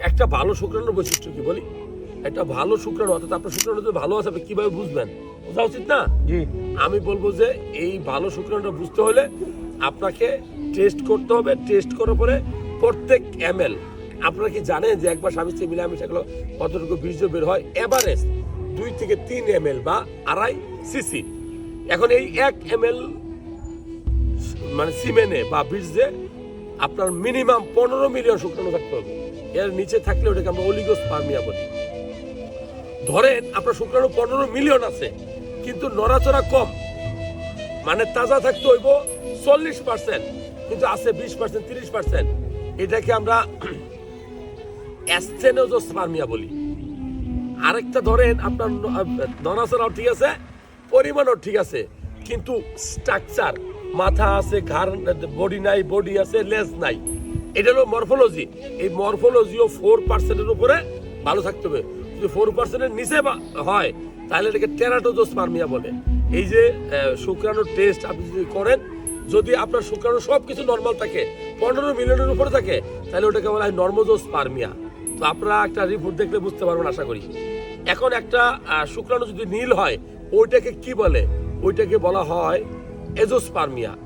একটা ভালো শুক্রাণুর বৈশিষ্ট্য কি বলি? একটা ভালো শুক্রাণু অর্থাৎ আপনার শুক্রাণু যদি ভালো আছে আপনি কীভাবে বুঝবেন? বোঝা উচিত না? জি। আমি বলব যে এই ভালো শুক্রাণুটা বুঝতে হলে আপনাকে টেস্ট করতে হবে। টেস্ট করার পরে প্রত্যেক এম এল আপনারা কি জানেন যে একবার স্বামী স্ত্রী মিলামিশা গেলো কতটুকু বীর্য বের হয়? এভারেজ দুই থেকে তিন এম এল বা আড়াই সিসি এখন এই এক এম এল মানে সিমেনে বা বীর্যে আপনার মিনিমাম পনেরো মিলিয়ন শুক্রাণু থাকতে হবে। এর নিচে থাকলে ওটাকে আমরা অলিগোস্পার্মিয়া বলি। ধরেন আপনার শুক্রাণু পনেরো মিলিয়ন আছে, কিন্তু নড়াচড়া কম মানে তাজা থাকতে হইব চল্লিশ পার্সেন্ট কিন্তু আছে বিশ পার্সেন্ট তিরিশ পার্সেন্ট এটাকে আমরা অ্যাস্থেনোজোস্পার্মিয়া বলি। আরেকটা ধরেন আপনার নড়াচড়াও ঠিক আছে, পরিমাণও ঠিক আছে, কিন্তু স্ট্রাকচার মাথা আছে, ঘাড় বডি নাই বডি আছে, লেজ নাই। এটা হলো মরফোলজি এই মরফোলজিও ফোর পার্সেন্টের উপরে ভালো থাকতে হবে। যদি ফোর পার্সেন্টের নিচে হয়, তাহলে এটাকে টেরাটোজোস্পার্মিয়া বলে। এই যে শুক্রাণুর টেস্ট আপনি যদি করেন, যদি আপনার শুক্রাণু সব কিছু নর্মাল থাকে, পনেরো মিলিয়নের উপরে থাকে, তাহলে ওটাকে বলা হয় নর্মোজোস্পার্মিয়া তো আপনারা একটা রিপোর্ট দেখলে বুঝতে পারবেন, আশা করি। এখন একটা শুক্রাণু যদি নীল হয়, ওইটাকে কি বলে? ওইটাকে বলা হয় এজোস্পার্মিয়া